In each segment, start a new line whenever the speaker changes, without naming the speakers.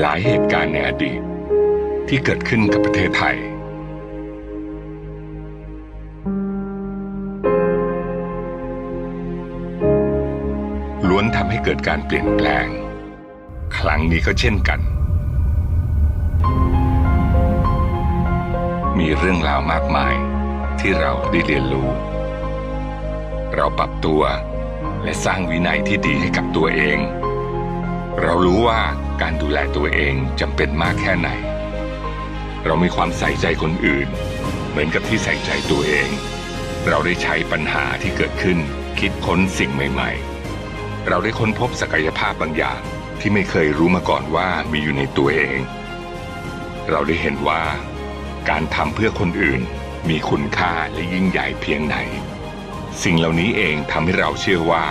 หลายเหตุการณ์ในอดีต ที่เกิดขึ้นกับประเทศไทย ล้วนทำให้เกิดการเปลี่ยนแปลง ครั้งนี้ก็เช่นกัน มีเรื่องราวมากมายที่เราได้เรียนรู้ เราปรับตัวและสร้างวินัยที่ดีให้กับตัวเอง เรารู้ว่าการดูแลตัวเองจำเป็นมากแค่ไหน เรามีความใส่ใจคนอื่น เหมือนกับที่ใส่ใจตัวเอง เราได้ใช้ปัญหาที่เกิดขึ้น คิดค้นสิ่งใหม่ ๆ เราได้ค้นพบศักยภาพบางอย่างที่ไม่เคยรู้มาก่อนว่ามีอยู่ในตัวเอง เราได้เห็นว่า การทำเพื่อคนอื่นมีคุณค่าและยิ่งใหญ่เพียงไหน สิ่งเหล่านี้เองทำให้เราเชื่อว่า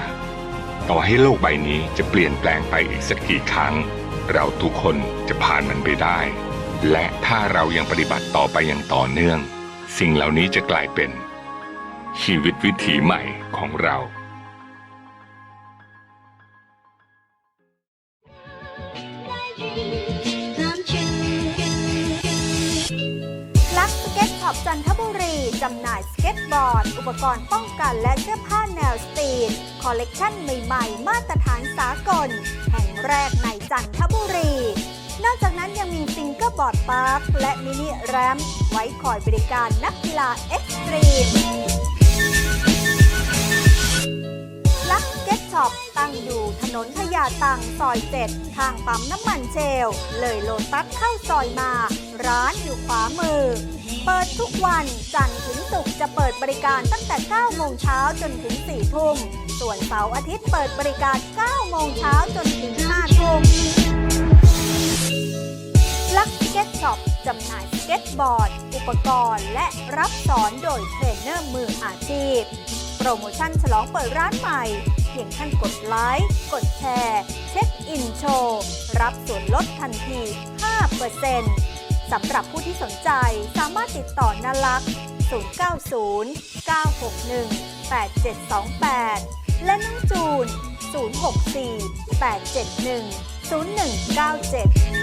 ต่อให้โลกใบนี้จะเปลี่ยนแปลงไปอีกสักกี่ครั้ง เราทุกคนจะผ่านมันไปได้ และถ้าเรายังปฏิบัติต่อไปอย่างต่อเนื่อง สิ่งเหล่านี้จะกลายเป็น ชีวิตวิถีใหม่ของเรา
ลักสเก็ตช็อปจันทบุรี จำหน่ายสเก็ตบอร์ด อุปกรณ์ป้องกันและเสื้อผ้าแนวสตรีท คอลเลกชันใหม่ๆ มาตรฐานสากล แห่งแรกในจันทบุรี นอกจากนั้นยังมีฟิงเกอร์บอร์ดพาร์คและมินิแรมไว้คอยบริการนักกีฬาเอ็กซ์ตรีม ช็อปตั้งอยู่ถนนพญาตังซอยเจ็ดทางปั๊มน้ำมันเชล เลยโลตัสเข้าซอยมา ร้านอยู่ขวามือ เปิดทุกวันจันทร์ถึงศุกร์จะเปิดบริการตั้งแต่ 9 โมงเช้าจนถึง 4 ทุ่ม ส่วนเสาร์อาทิตย์เปิดบริการ 9 โมงเช้าจนถึง 5 ทุ่มลักสเก็ตช็อปจำหน่ายสเก็ตบอร์ด อุปกรณ์ และรับสอนโดยเทรนเนอร์มืออาชีพ โปรโมชั่นฉลองเปิดร้านใหม่ พียงท่านกดไลค์ กดแชร์ เช็คอินโชว์ รับส่วนลดทันที 5%สำหรับผู้ที่สนใจสามารถติดต่อนาลักษณ์090 961 8728 และน้องจูน 064 871 0197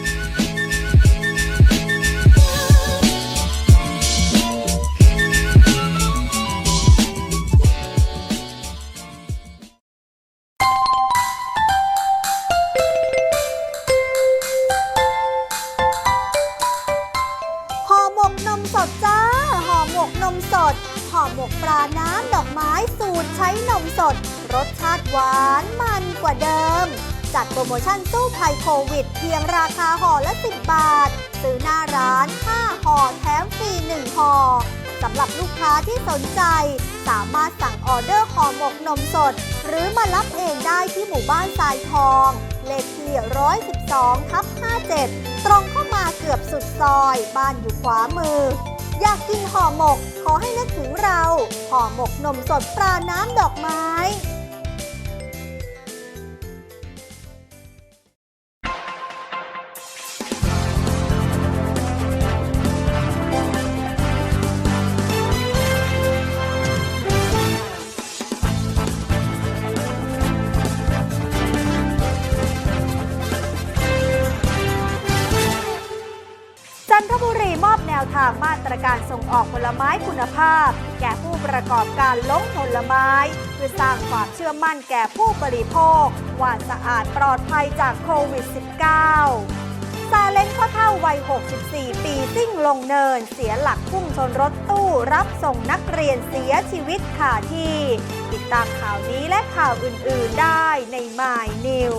หมกปลาน้ำดอกไม้สูตรใช้นมสด รสชาติหวานมันกว่าเดิม จัดโปรโมชั่นสู้ภัยโควิด เพียงราคาห่อละ 10 บาท ซื้อหน้าร้าน 5ห่อแถมฟรี1ห่อสำหรับลูกค้าที่สนใจ สามารถสั่งออเดอร์ห่อหมกนมสด หรือมารับเองได้ที่หมู่บ้านทรายทอง เลขที่ 112ทับ57 ตรงเข้ามาเกือบสุดซอย บ้านอยู่ขวามือ อยากกินห่อหมก ขอให้นึกถึงเรา ห่อหมกนมสดปลาน้ำดอกไม้างมาตรการส่งออกผลไม้คุณภาพ แก่ผู้ประกอบการลงผลไม้เพื่อสร้างความเชื่อมั่นแก่ผู้บริโภค ว่าสะอาดปลอดภัยจากโควิด -19 ซาเล้งพ่อเท่าวัย 64 ปีซิ่งลงเนิน เสียหลักพุ่งชนรถตู้รับส่งนักเรียนเสียชีวิตขาที่ ติดตามข่าวนี้และข่าวอื่น ๆ ได้ใน My New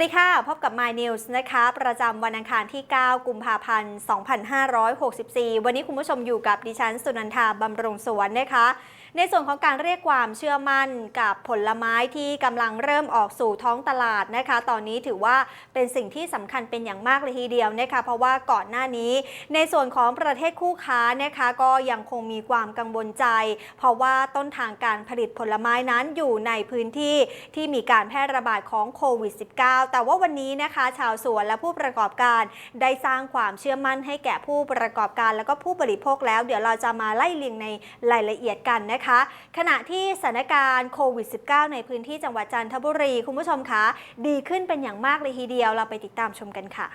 วัสดีค่ะ พบกับ My News นะคะ ประจำวันอังคารที่ 9 กุมภาพันธ์ 2564 วันนี้คุณผู้ชมอยู่กับดิฉัน สุนันทาบำรุงสวนนะคะ ในส่วนของการเรียกความเชื่อมั่นกับผลไม้ที่กำลังเริ่มออกสู่ท้องตลาดนะคะ ตอนนี้ถือว่าเป็นสิ่งที่สำคัญเป็นอย่างมากเลยทีเดียวนะคะ เพราะว่าก่อนหน้านี้ ในส่วนของประเทศคู่ค้านะคะก็ยังคงมีความกังวลใจ เพราะว่าต้นทางการผลิตผลไม้นั้นอยู่ในพื้นที่ที่มีการแพร่ระบาดของโควิด -19 แต่ว่าวันนี้นะคะ ชาวสวนและผู้ประกอบการได้สร้างความเชื่อมั่นให้แก่ผู้ประกอบการ แล้วก็ผู้บริโภคแล้ว เดี๋ยวเราจะมาไล่เลียงในรายละเอียดกันนะคะขณะที่สถานการณ์โควิด -19 ในพื้นที่จังหวัดจันทบุรี คุณผู้ชมคะดีขึ้นเป็นอย่างมากเลยทีเดียวเราไปติดตามชมกันค่ะ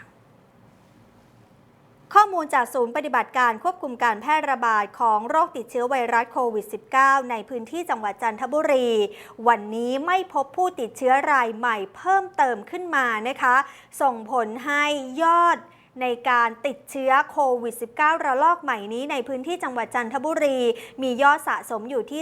ข้อมูลจากศูนย์ปฏิบัติการควบคุมการแพร่ระบาดของโรคติดเชื้อไวรัสโควิด -19 ในพื้นที่จังหวัดจันทบุรี วันนี้ไม่พบผู้ติดเชื้อรายใหม่เพิ่มเติมขึ้นมานะคะ ส่งผลให้ยอด ในการติดเชื้อโควิด -19 ระลอกใหม่นี้ในพื้นที่จังหวัดจันทบุรี มียอดสะสมอยู่ที่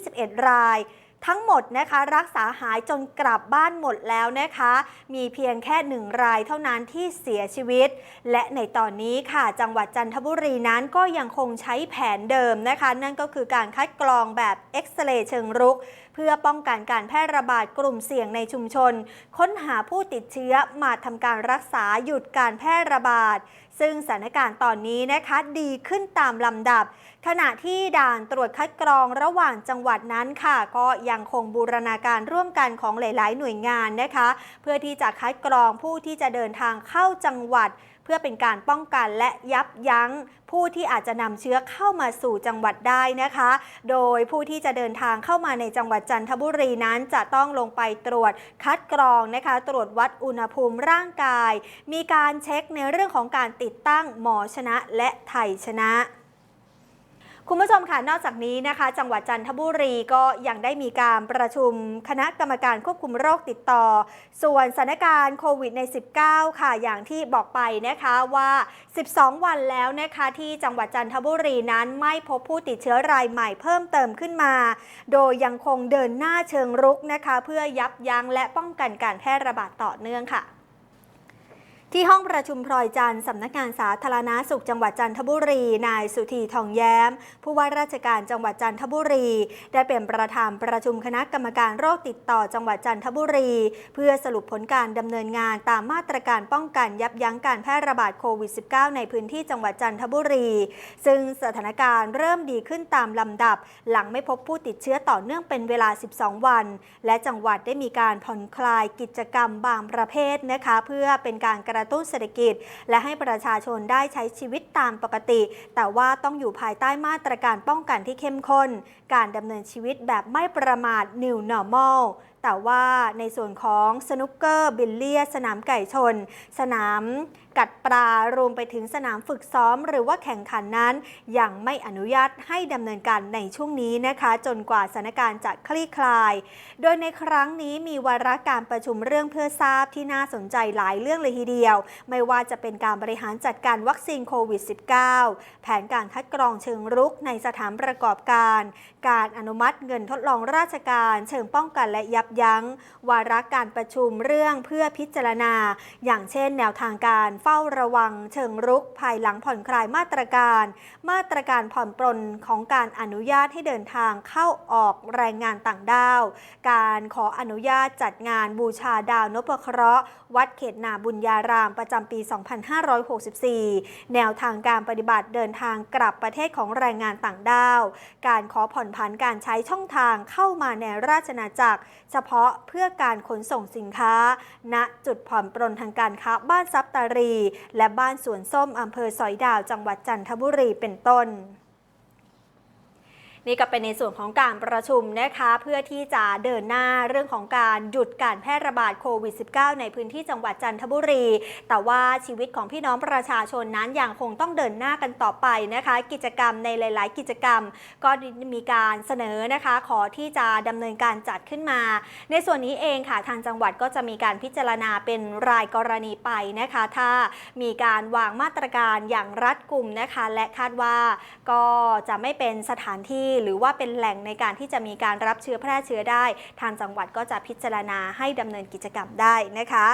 221 ราย ทั้งหมดนะคะรักษาหายจนกลับบ้านหมดแล้วนะคะ มีเพียงแค่หนึ่งรายเท่านั้นที่เสียชีวิต และในตอนนี้ค่ะจังหวัดจันทบุรีนั้นก็ยังคงใช้แผนเดิมนะคะ นั่นก็คือการคัดกรองแบบเอ็กซเรย์เชิงรุก เพื่อป้องกันการแพร่ระบาดกลุ่มเสี่ยงในชุมชน ค้นหาผู้ติดเชื้อมาทำการรักษาหยุดการแพร่ระบาด ซึ่งสถานการณ์ตอนนี้นะคะดีขึ้นตามลำดับ ขณะที่ด่านตรวจคัดกรองระหว่างจังหวัดนั้นค่ะ ก็ยังคงบูรณาการร่วมกันของหลาย ๆ หน่วยงานนะคะ เพื่อที่จะคัดกรองผู้ที่จะเดินทางเข้าจังหวัด เพื่อเป็นการป้องกันและยับยั้งผู้ที่อาจจะนำเชื้อเข้ามาสู่จังหวัดได้นะคะ โดยผู้ที่จะเดินทางเข้ามาในจังหวัดจันทบุรีนั้น จะต้องลงไปตรวจคัดกรองนะคะ ตรวจวัดอุณหภูมิร่างกาย มีการเช็คในเรื่องของการติดตั้งหมอชนะและไทยชนะ คุณผู้ชมค่ะ นอกจากนี้นะคะ จังหวัดจันทบุรีก็ยังได้มีการประชุมคณะกรรมการควบคุมโรคติดต่อ ส่วนสถานการณ์โควิดใน 19 ค่ะ อย่างที่บอกไปนะคะว่า 12 วันแล้วนะคะที่จังหวัดจันทบุรีนั้นไม่พบผู้ติดเชื้อรายใหม่เพิ่มเติมขึ้นมา โดยยังคงเดินหน้าเชิงรุกนะคะ เพื่อยับยั้งและป้องกันการแพร่ระบาดต่อเนื่องค่ะ ที่ห้องประชุมพลอยจันทร์สำนักงานสาธารณาสุขจังหวัดจันทบุรี นายสุธีทองแย้ม ผู้ว่าราชการจังหวัดจันทบุรี ได้เป็นประธานประชุมคณะกรรมการโรคติดต่อจังหวัดจันทบุรี เพื่อสรุปผลการดำเนินงานตามมาตรการป้องกันยับยั้งการแพร่ระบาดโควิด -19 ในพื้นที่จังหวัดจันทบุรี ซึ่งสถานการณ์เริ่มดีขึ้นตามลำดับ หลังไม่พบผู้ติดเชื้อต่อเนื่องเป็นเวลา 12 วัน และจังหวัดได้มีการผ่อนคลายกิจกรรมบางประเภทนะคะ เพื่อเป็นการกระตุ้นเศรษฐกิจ และให้ประชาชนได้ใช้ชีวิตตามปกติ แต่ว่าต้องอยู่ภายใต้มาตรการป้องกันที่เข้มข้น การดำเนินชีวิตแบบไม่ประมาท New Normal แต่ว่าในส่วนของสนุกเกอร์บิลเลียสนามไก่ชน สนามกัดปลารวมไปถึงสนามฝึกซ้อม หรือว่าแข่งขันนั้นยังไม่อนุญาตให้ดำเนินการในช่วงนี้นะคะ จนกว่าสถานการณ์จะคลี่คลาย โดยในครั้งนี้มีวาระการประชุมเรื่องเพื่อทราบที่น่าสนใจหลายเรื่องเลยทีเดียว ไม่ว่าจะเป็นการบริหารจัดการวัคซีนโควิด -19 แผนการคัดกรองเชิงรุกในสถานประกอบการ การอนุมัติเงินทดลองราชการ เชิงป้องกันและยับยั้ง วาระการประชุมเรื่องเพื่อพิจารณา อย่างเช่น แนวทางการเฝ้าระวังเชิงรุกภายหลังผ่อนคลายมาตรการ มาตรการผ่อนปลนของการอนุญาตให้เดินทางเข้าออกแรงงานต่างด้าว การขออนุญาตจัดงานบูชาดาวนพเคราะห์ วัดเขตนาบุญญารามประจำปี 2564 แนวทางการปฏิบัติเดินทางกลับประเทศของแรงงานต่างด้าว การขอผ่อนผันการใช้ช่องทางเข้ามาในราชอาณาจักร เฉพาะเพื่อการขนส่งสินค้า ณ จุดผ่อนปรนทางการค้าบ้านซับตารี และบ้านสวนส้มอำเภอสอยดาวจังหวัดจันทบุรีเป็นต้น นี่ก็เป็นในส่วนของการประชุมนะคะเพื่อที่จะเดินหน้าเรื่องของการหยุดการแพร่ระบาดโควิด -19 ในพื้นที่จังหวัดจันทบุรี แต่ว่าชีวิตของพี่น้องประชาชนนั้นยังคงต้องเดินหน้ากันต่อไปนะคะ กิจกรรมในหลาย ๆ กิจกรรม ก็มีการเสนอนะคะ ขอที่จะดำเนินการจัดขึ้นมา ในส่วนนี้เองค่ะทางจังหวัดก็จะมีการพิจารณาเป็นรายกรณีไปนะคะ ถ้ามีการวางมาตรการอย่างรัดกุมนะคะ และคาดว่าก็จะไม่เป็นสถานที่หรือว่าเป็นแหล่งในการที่จะมีการรับเชื้อแพร่เชื้อได้ ทางจังหวัดก็จะพิจารณาให้ดำเนินกิจกรรมได้นะคะ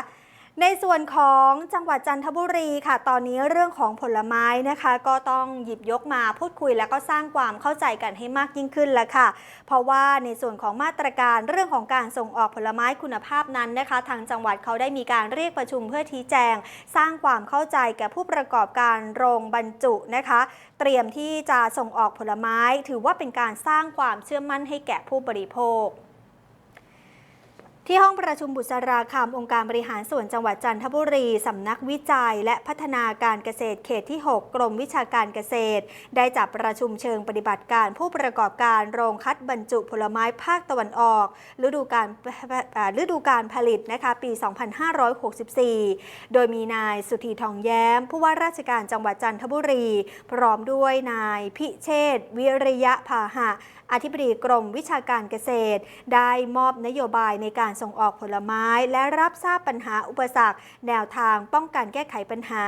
ในส่วนของจังหวัดจันทบุรีค่ะ ตอนนี้เรื่องของผลไม้นะคะ ก็ต้องหยิบยกมาพูดคุย แล้วก็สร้างความเข้าใจกันให้มากยิ่งขึ้นแล้วค่ะ เพราะว่าในส่วนของมาตรการเรื่องของการส่งออกผลไม้คุณภาพนั้นนะคะ ทางจังหวัดเขาได้มีการเรียกประชุมเพื่อชี้แจง สร้างความเข้าใจแก่ผู้ประกอบการโรงบรรจุนะคะ เตรียมที่จะส่งออกผลไม้ ถือว่าเป็นการสร้างความเชื่อมั่นให้แก่ผู้บริโภค ที่ห้องประชุมบุษราคามองค์การบริหารส่วนจังหวัดจันทบุรี สำนักวิจัย และพัฒนาการเกษตรเขตที่ 6 กรมวิชาการเกษตร ได้จับประชุมเชิงปฏิบัติการผู้ประกอบการโรงคัดบรรจุผลไม้ภาคตะวันออก ฤดูการฤดูการผลิตนะคะปี 2564 โดยมีนายสุธีทองแย้ม ผู้ว่าราชการจังหวัดจันทบุรี พร้อมด้วยนายพิเชษวิริยะพาหะ อธิบดีกรมวิชาการเกษตร ได้มอบนโยบายในการส่งออกผลไม้ และรับทราบปัญหาอุปสรรค แนวทางป้องกันแก้ไขปัญหา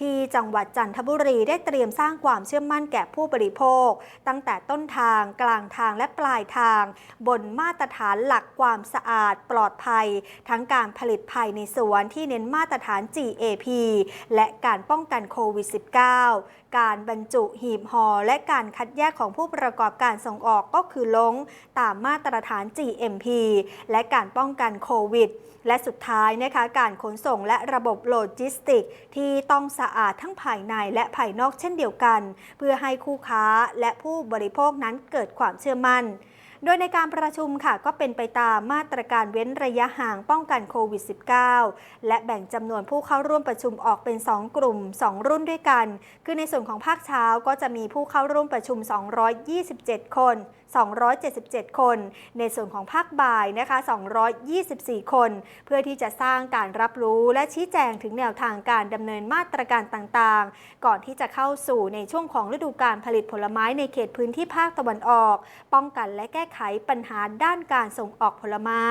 ที่จังหวัดจันทบุรีได้เตรียมสร้างความเชื่อมั่นแก่ผู้บริโภค ตั้งแต่ต้นทางกลางทางและปลายทาง บนมาตรฐานหลักความสะอาดปลอดภัย ทั้งการผลิตภายในสวนที่เน้นมาตรฐาน GAP และการป้องกันโควิด -19 การบรรจุหีบห่อและการคัดแยกของผู้ประกอบการส่งออกก็คือลงตามมาตรฐาน GMP และการป้องกันโควิด และสุดท้ายนะคะการขนส่งและระบบโลจิสติก ที่ต้องสะอาดทั้งภายในและภายนอกเช่นเดียวกัน เพื่อให้คู่ค้าและผู้บริโภคนั้นเกิดความเชื่อมั่น โดยในการประชุมค่ะก็เป็นไปตามมาตรการเว้นระยะห่างป้องกันโควิด -19 และแบ่งจำนวนผู้เข้าร่วมประชุมออกเป็น 2 กลุ่ม 2 รุ่นด้วยกัน คือในส่วนของภาคเช้าก็จะมีผู้เข้าร่วมประชุม 227 คน 277 คน ในส่วนของภาคบ่ายนะคะ 224 คน เพื่อที่จะสร้างการรับรู้และชี้แจงถึงแนวทางการดำเนินมาตรการต่างๆ ก่อนที่จะเข้าสู่ในช่วงของฤดูการผลิตผลไม้ในเขตพื้นที่ภาคตะวันออก ป้องกันและแก้ไขปัญหาด้านการส่งออกผลไม้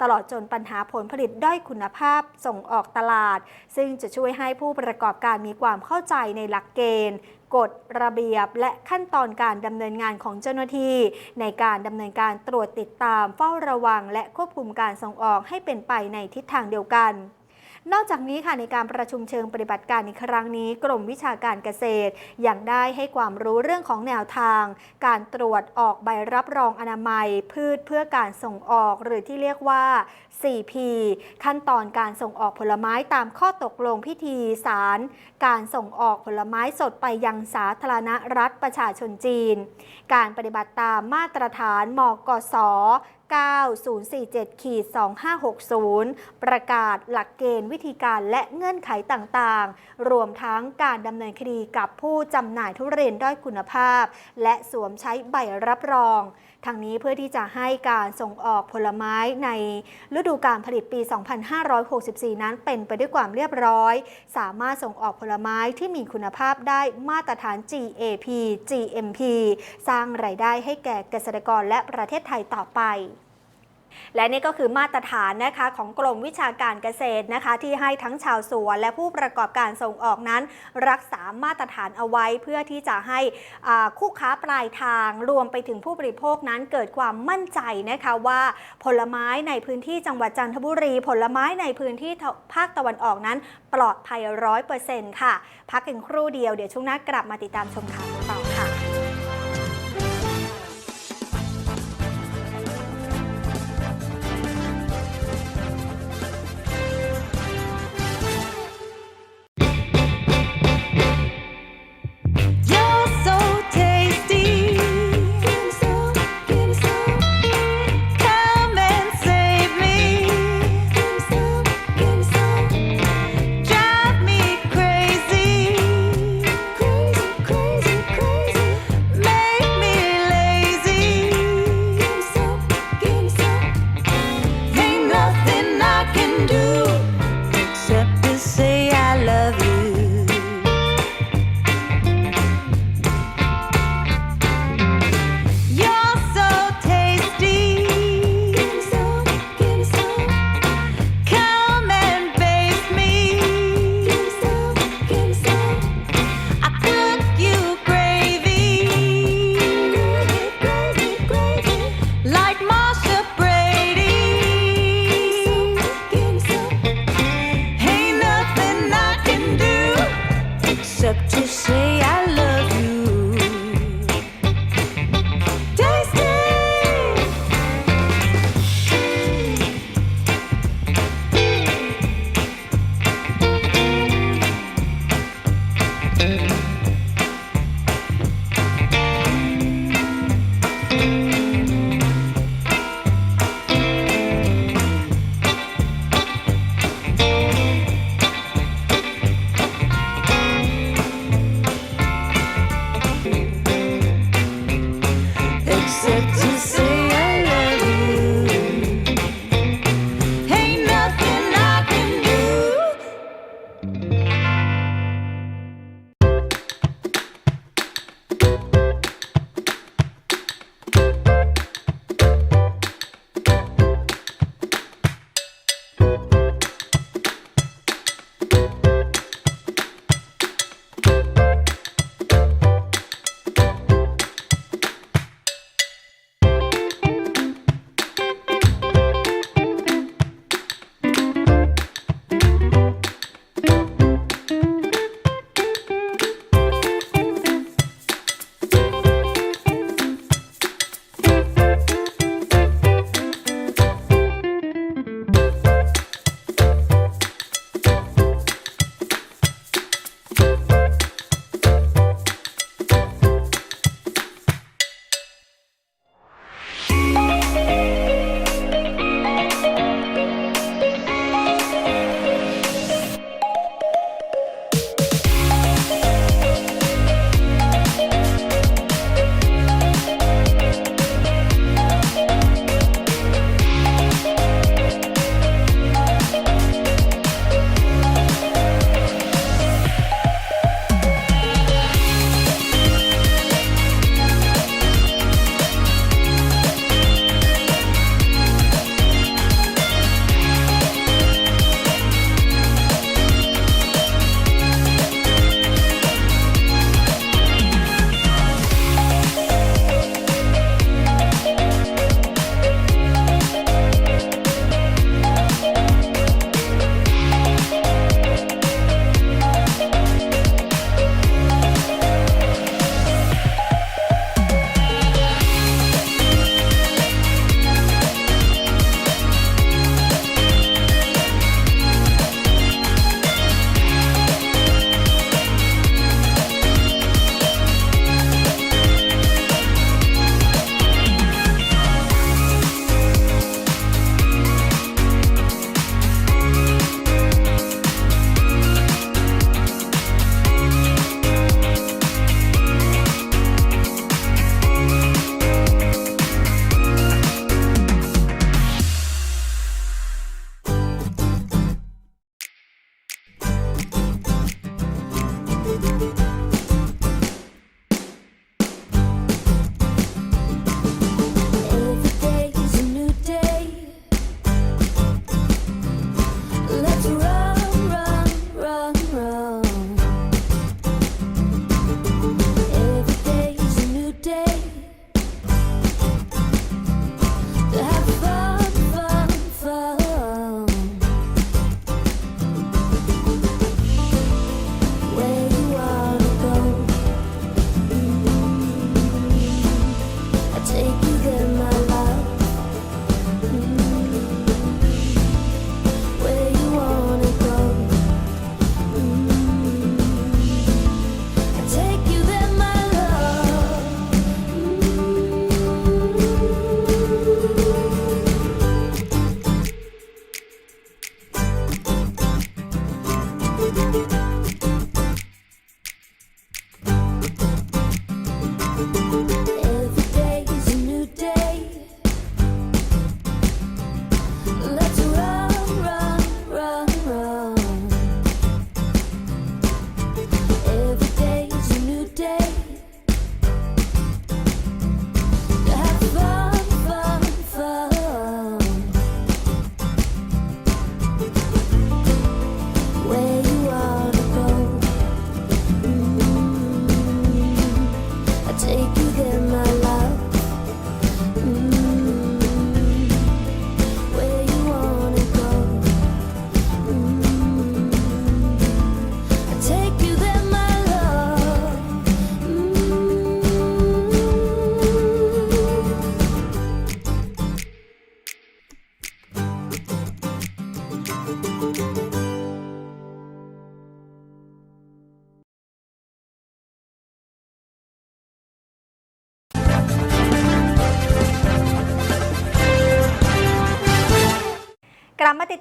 ตลอดจนปัญหาผลผลิตด้อยคุณภาพส่งออกตลาด ซึ่งจะช่วยให้ผู้ประกอบการมีความเข้าใจในหลักเกณฑ์ กฎระเบียบ และขั้นตอนการดำเนินงานของเจ้าหน้าที่ ในการดำเนินการตรวจติดตามเฝ้าระวัง และควบคุมการส่งออกให้เป็นไปในทิศทางเดียวกัน นอกจากนี้ค่ะในการประชุมเชิงปฏิบัติการในครั้งนี้ กรมวิชาการเกษตรยังได้ให้ความรู้เรื่องของแนวทาง การตรวจออกใบรับรองอนามัย พืชเพื่อการส่งออกหรือที่เรียกว่า 4P ขั้นตอนการส่งออกผลไม้ตามข้อตกลงพิธีสาร การส่งออกผลไม้สดไปยังสาธารณรัฐประชาชนจีน การปฏิบัติตามมาตรฐานมกส 9047ขีด2560 ประกาศหลักเกณฑ์วิธีการและเงื่อนไขต่างๆ รวมทั้งการดำเนินคดีกับผู้จำหน่ายทุเรียนด้อยคุณภาพ และสวมใช้ใบรับรองทางนี้เพื่อที่จะให้การส่งออกผลไม้ในฤดูการผลิตปี 2564 นั้นเป็นไปด้วยความเรียบร้อย สามารถส่งออกผลไม้ที่มีคุณภาพได้มาตรฐาน GAP GMP สร้างรายได้ให้แก่เกษตรกรและประเทศไทยต่อไป และนี่ก็คือมาตรฐานนะคะของกรมวิชาการเกษตรนะคะ ที่ให้ทั้งชาวสวน และผู้ประกอบการส่งออกนั้น รักษามาตรฐานเอาไว้ เพื่อที่จะให้คู่ค้าปลายทางรวมไปถึงผู้บริโภคนั้นเกิดความมั่นใจนะคะว่าผลไม้ในพื้นที่จังหวัดจันทบุรี ผลไม้ในพื้นที่ภาคตะวันออกนั้น ปลอดภัยร้อยเปอร์เซ็นต์ค่ะ พักกันครู่เดียวเดี๋ยวช่วงหน้ากลับมาติดตามชมค่ะ Thank you.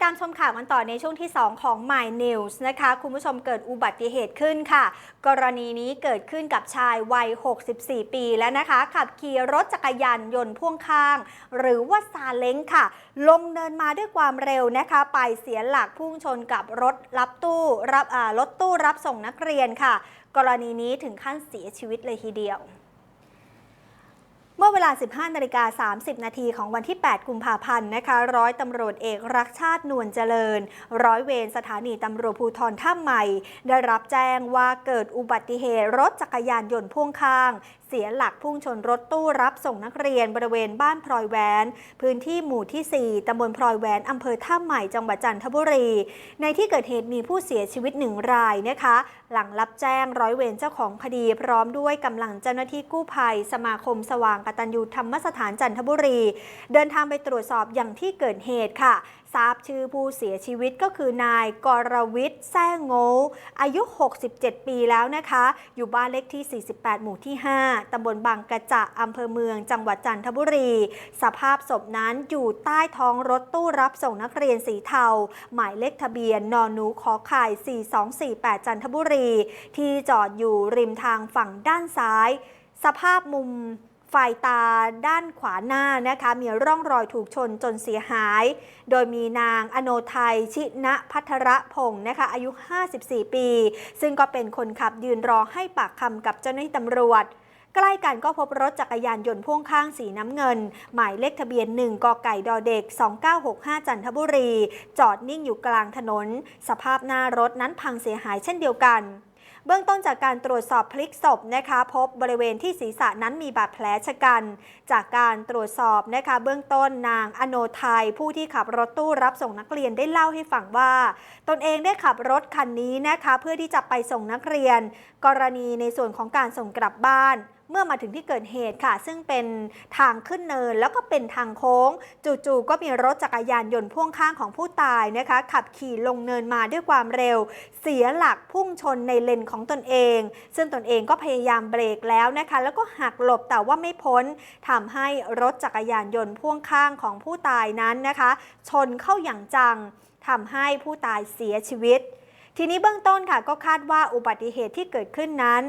ตามชมข่าวกันต่อในช่วงที่ 2 ของ My News นะคะ คุณผู้ชมเกิดอุบัติเหตุขึ้นค่ะ กรณีนี้เกิดขึ้นกับชายวัย 64 ปีแล้วนะคะ ขับขี่รถจักรยานยนต์พ่วงข้าง หรือว่าซาเล้งค่ะ ลงเนินมาด้วยความเร็วนะคะ ไปเสียหลักพุ่งชนกับรถรับตู้รับรถตู้รับส่งนักเรียนค่ะ กรณีนี้ถึงขั้นเสียชีวิตเลยทีเดียว เวลา 15นาฬิกา30 นาทีของวันที่ 8 กุมภาพันธ์นะคะร้อยตำรวจเอกรักชาตินวลเจริญ ร้อยเวรสถานีตำรวจภูธรท่าใหม่ ได้รับแจ้งว่าเกิดอุบัติเหตุรถจักรยานยนต์พ่วงข้าง สียหลักพุ่งชนรถตู้รับส่งนักเรียนบริเวณบ้านพลอยแหวนพื้นที่หมู่ที่ 4 ตำบลพลอยแหวนอำเภอท่าใหม่จังหวัดจันทบุรี ในที่เกิดเหตุมีผู้เสียชีวิตหนึ่งรายนะคะ หลังรับแจ้งร้อยเวรเจ้าของคดีพร้อมด้วยกำลังเจ้าหน้าที่กู้ภัย สมาคมสว่างกตัญญูธรรมสถานจันทบุรี เดินทางไปตรวจสอบอย่างที่เกิดเหตุค่ะ ทราบชื่อผู้เสียชีวิตก็คือนายกรวิทย์แซ่โงอายุ 67 ปีแล้วนะคะ อยู่บ้านเลขที่ 48 หมู่ที่ 5 ตำบลบางกระจะอำเภอเมือง จังหวัดจันทบุรี สภาพศพนั้นอยู่ใต้ท้องรถตู้รับส่งนักเรียนสีเทา หมายเลขทะเบียนนอนูขอไข่ 4248 จันทบุรี ที่จอดอยู่ริมทางฝั่งด้านซ้าย สภาพมุม ไฟตาด้านขวาหน้านะคะ มีร่องรอยถูกชนจนเสียหาย โดยมีนางอโนไทยชินะพัทรพงศ์นะคะ อายุ 54 ปี ซึ่งก็เป็นคนขับยืนรอให้ปากคำกับเจ้าหน้าที่ตำรวจใกล้กันก็พบรถจักรยานยนต์พ่วงข้างสีน้ำเงิน หมายเลขทะเบียน 1กไก่ดอเด็ก 2965 จันทบุรี จอดนิ่งอยู่กลางถนน สภาพหน้ารถนั้นพังเสียหายเช่นเดียวกัน เบื้องต้นจากการตรวจสอบพลิกศพนะคะ พบบริเวณที่ศีรษะนั้นมีบาดแผลชะกัน จากการตรวจสอบนะคะเบื้องต้นนางอโนไทยผู้ที่ขับรถตู้รับส่งนักเรียนได้เล่าให้ฟังว่า ตนเองได้ขับรถคันนี้นะคะ เพื่อที่จะไปส่งนักเรียน กรณีในส่วนของการส่งกลับบ้าน เมื่อมาถึงที่เกิดเหตุค่ะ ซึ่งเป็นทางขึ้นเนินแล้วก็เป็นทางโค้ง จู่ๆก็มีรถจักรยานยนต์พ่วงข้างของผู้ตายนะคะ ขับขี่ลงเนินมาด้วยความเร็ว เสียหลักพุ่งชนในเลนของตนเอง ซึ่งตนเองก็พยายามเบรกแล้วนะคะ แล้วก็หักหลบแต่ว่าไม่พ้นทำให้รถจักรยานยนต์พ่วงข้างของผู้ตายนั้นนะคะ ชนเข้าอย่างจังทำให้ผู้ตายเสียชีวิต ทีนี้เบื้องต้นค่ะก็คาดว่าอุบัติเหตุที่เกิดขึ้นนั้น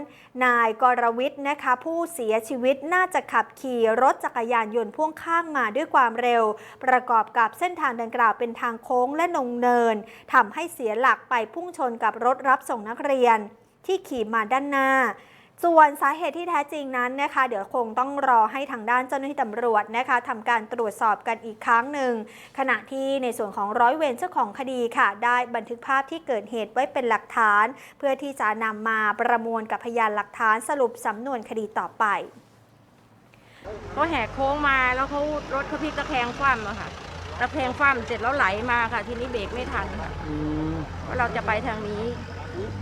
นายกรวิทย์นะคะ ผู้เสียชีวิตน่าจะขับขี่รถจักรยานยนต์พ่วงข้างมาด้วยความเร็ว ประกอบกับเส้นทางดังกล่าวเป็นทางโค้งและนงเนินทำให้เสียหลักไปพุ่งชนกับรถรับส่งนักเรียน ที่ขี่มาด้านหน้า ส่วนสาเหตุที่แท้จริงนั้นนะคะ เดี๋ยวคงต้องรอให้ทางด้านเจ้าหน้าที่ตำรวจนะคะทำการตรวจสอบกันอีกครั้งหนึ่ง ขณะที่ในส่วนของร้อยเวรเจ้าของคดีค่ะ ได้บันทึกภาพที่เกิดเหตุไว้เป็นหลักฐาน เพื่อที่จะนำมาประมวลกับพยานหลักฐานสรุปสำนวนคดีต่อไป
เขาแหกโค้งมาแล้วเขารถเขาพลิกตะแคงคว่ำอะค่ะตะแคงคว่ำเสร็จแล้วไหลมาค่ะ ทีนี้เบรกไม่ทันค่ะว่าเราจะไปทางนี้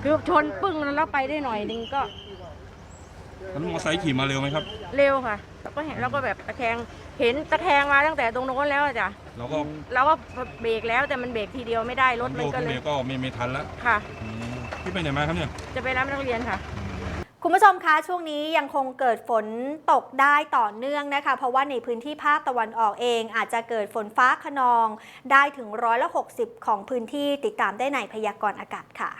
คือชนปึ้งแล้วไปได้หน่อยนึงก็
แล้วมอเตอร์ไซค์ขี่มาเร็วไหมครับ
เร็วค่ะแล้วก็เห็นแล้วก็แบบตะแคงเห็นตะแคงมาตั้งแต่ตรงโน้นแล้วอะจ้ะ
เราก็
เราก็เบรกแล้วแต่มันเบรกทีเดียวไม่ได้รถมัน
โยก
ก็
ขึ้น
เล
เร็
ยว
ก็ไม่ไม่ทันแล้ว
ค่ะ
อืมพี่ไปไหนมาครับเนี่ย
จะไปรับนักเรียนค่ะ
คุณผู้ชมคะช่วงนี้ยังคงเกิดฝนตกได้ต่อเนื่องนะคะ เพราะว่าในพื้นที่ภาคตะวันออกเอง อาจจะเกิดฝนฟ้าขนอง ได้ถึงร้อยละ60 ของพื้นที่ติดตามได้ในพยากรณ์อากาศค่ะ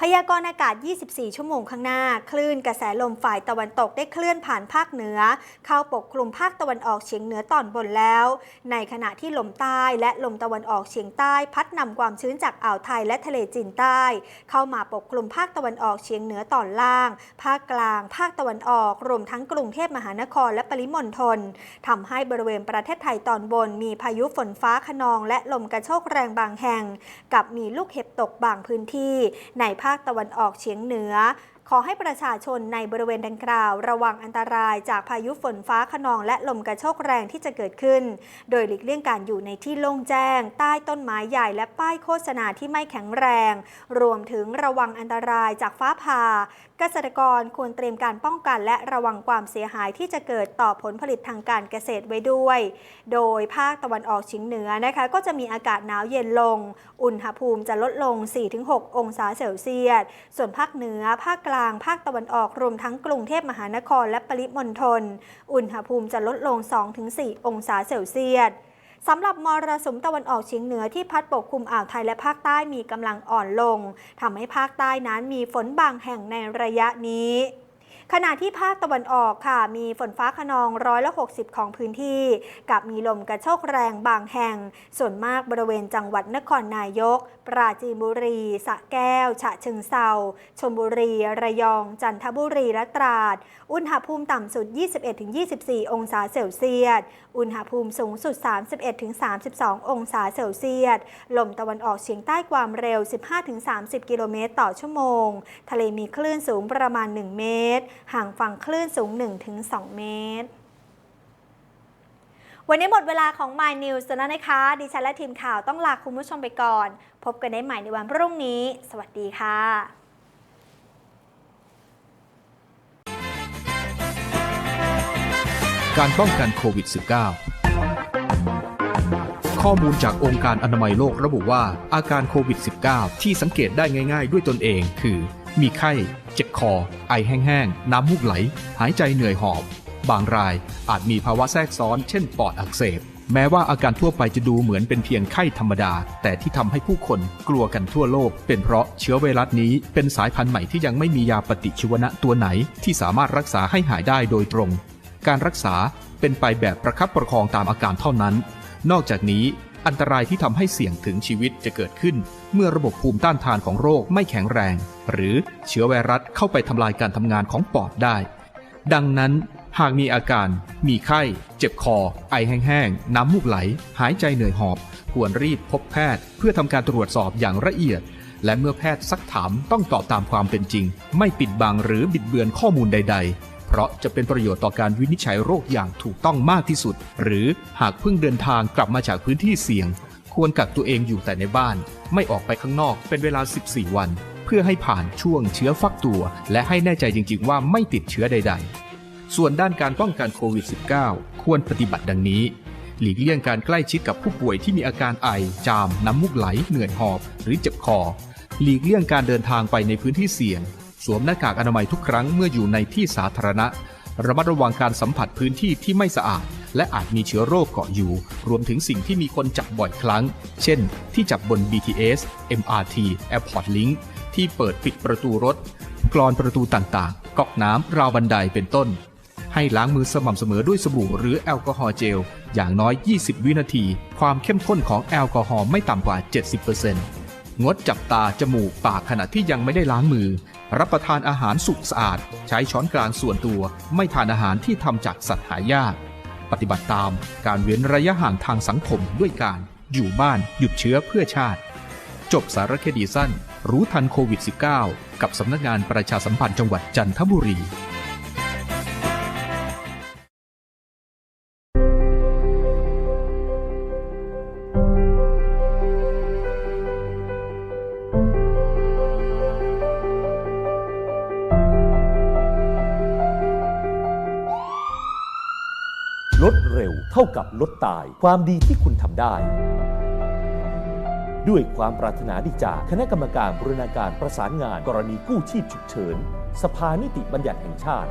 พยากรณ์อากาศ 24 ชั่วโมงข้างหน้า คลื่นกระแสลมฝ่ายตะวันตกได้เคลื่อนผ่านภาคเหนือ เข้าปกคลุมภาคตะวันออกเฉียงเหนือตอนบนแล้ว ในขณะที่ลมใต้และลมตะวันออกเฉียงใต้ พัดนำความชื้นจากอ่าวไทยและทะเลจีนใต้ เข้ามาปกคลุมภาคตะวันออกเฉียงเหนือตอนล่าง ภาคกลาง ภาคตะวันออก รวมทั้งกรุงเทพมหานครและปริมณฑลทำให้บริเวณประเทศไทยตอนบน มีพายุฝนฟ้าขนอง และลมกระโชกแรงบางแห่ง กับมีลูกเห็บตกบางพื้นที่ในภาคตะวันออกเฉียงเหนือ ขอให้ประชาชนในบริเวณดังกล่าว ระวังอันตรายจากพายุฝนฟ้าขนองและลมกระโชกแรงที่จะเกิดขึ้น โดยหลีกเลี่ยงการอยู่ในที่โล่งแจ้ง ใต้ต้นไม้ใหญ่และป้ายโฆษณาที่ไม่แข็งแรง รวมถึงระวังอันตรายจากฟ้าผ่า เกษตรกรควรเตรียมการป้องกัน และระวังความเสียหายที่จะเกิดต่อผลผลิตทางการเกษตรไว้ด้วย โดยภาคตะวันออกเฉียงเหนือนะคะก็จะมีอากาศหนาวเย็นลง อุณหภูมิจะลดลง 4-6 องศาเซลเซียส ส่วนภาคเหนือภาคกลางภาคตะวันออก รวมทั้งกรุงเทพมหานครและปริมณฑล อุณหภูมิจะลดลง 2-4 องศาเซลเซียสสำหรับมรสุมตะวันออกเฉียงเหนือที่พัดปกคลุมอ่าวไทยและภาคใต้มีกำลังอ่อนลงทำให้ภาคใต้นั้นมีฝนบางแห่งในระยะนี้ ขณะที่ภาคตะวันออกค่ะ มีฝนฟ้าขนองร้อยละ 60 ของพื้นที่ กับมีลมกระโชกแรงบางแห่ง ส่วนมากบริเวณจังหวัดนครนายก ปราจีนบุรีสระแก้ว ฉะเชิงเซาชลบุรี ระยอง จันทบุรี และตราด อุณหภูมิต่ำสุด 21-24 องศาเซลเซียส อุณหภูมิสูงสุด 31-32 องศาเซลเซียส ลมตะวันออกเฉียงใต้ความเร็ว 15-30 กิโลเมตรต่อชั่วโมง ทะเลมีคลื่นสูงประมาณ 1 เมตรห่างฝั่งคลื่นสูง 1-2 เมตร วันนี้หมดเวลาของ My News แล้วนะคะ ดิฉันและทีมข่าวต้องลาคุณผู้ชมไปก่อน พบกันได้ใหม่ในวันพรุ่งนี้ สวัสดีค่ะ
การป้องกันโควิด -19 ข้อมูลจากองค์การอนามัยโลกระบุว่าอาการโควิด -19 ที่สังเกตได้ง่าย ๆ ด้วยตนเองคือ มีไข้ เจ็บ คอ ไอแห้งๆ น้ำมูกไหล หายใจเหนื่อยหอบ บางรายอาจมีภาวะแทรกซ้อน เช่นปอดอักเสบ แม้ว่าอาการทั่วไปจะดูเหมือนเป็นเพียงไข้ธรรมดา แต่ที่ทำให้ผู้คนกลัวกันทั่วโลก เป็นเพราะเชื้อไวรัสนี้เป็นสายพันธุ์ใหม่ที่ยังไม่มียาปฏิชีวนะตัวไหน ที่สามารถรักษาให้หายได้โดยตรง การรักษาเป็นไปแบบประคับประคองตามอาการเท่านั้น นอกจากนี้อันตรายที่ทำให้เสี่ยงถึงชีวิตจะเกิดขึ้น เมื่อระบบภูมิต้านทานของโรคไม่แข็งแรง หรือเชื้อไวรัสเข้าไปทำลายการทำงานของปอดได้ ดังนั้นหากมีอาการ มีไข้ เจ็บคอ ไอแห้งๆ น้ำมูกไหล หายใจเหนื่อยหอบ ควรรีบพบแพทย์ เพื่อทำการตรวจสอบอย่างละเอียด และเมื่อแพทย์ซักถามต้องตอบตามความเป็นจริง ไม่ปิดบังหรือบิดเบือนข้อมูลใด ๆ เพราะจะเป็นประโยชน์ต่อการวินิจฉัยโรคอย่างถูกต้องมากที่สุด หรือหากเพิ่งเดินทางกลับมาจากพื้นที่เสี่ยง ควรกักตัวเองอยู่แต่ในบ้าน ไม่ออกไปข้างนอกเป็นเวลา 14 วัน เพื่อให้ผ่านช่วงเชื้อฟักตัว และให้แน่ใจจริง ๆ ว่าไม่ติดเชื้อใด ๆ ส่วนด้านการป้องกันโควิด -19 ควรปฏิบัติดังนี้ หลีกเลี่ยงการใกล้ชิดกับผู้ป่วยที่มีอาการไอ จาม น้ำมูกไหล เหนื่อยหอบ หรือเจ็บคอ หลีกเลี่ยงการเดินทางไปในพื้นที่เสี่ยง สวมหน้ากากอนามัยทุกครั้งเมื่ออยู่ในที่สาธารณะ ระมัดระวังการสัมผัสพื้นที่ที่ไม่สะอาด และอาจมีเชื้อโรคเกาะอยู่ รวมถึงสิ่งที่มีคนจับบ่อยครั้ง เช่น ที่จับบน BTS MRT Airport Link ที่เปิดปิดประตูรถกรอนประตูต่างๆ ก๊อกน้ำราวบันไดเป็นต้น ให้ล้างมือสม่ำเสมอด้วยสบู่หรือแอลกอฮอล์เจล อย่างน้อย 20 วินาที ความเข้มข้นของแอลกอฮอล์ไม่ต่ำกว่า 70%งดจับตา จมูก ปากขณะที่ยังไม่ได้ล้างมือ รับประทานอาหารสุกสะอาด ใช้ช้อนกลางส่วนตัว ไม่ทานอาหารที่ทำจากสัตว์หายาก ปฏิบัติตามการเว้นระยะห่างทางสังคมด้วยการอยู่บ้านหยุดเชื้อเพื่อชาติ จบสารคดีสั้น รู้ทันโควิด -19 กับสำนักงานประชาสัมพันธ์จังหวัดจันทบุรี
ตาย ความดีที่คุณทำได้ ด้วยความปรารถนาดีจากคณะกรรมการบรรณาการประสานงาน กรณีกู้ชีพฉุกเฉิน สภานิติบัญญัติแห่งชาติ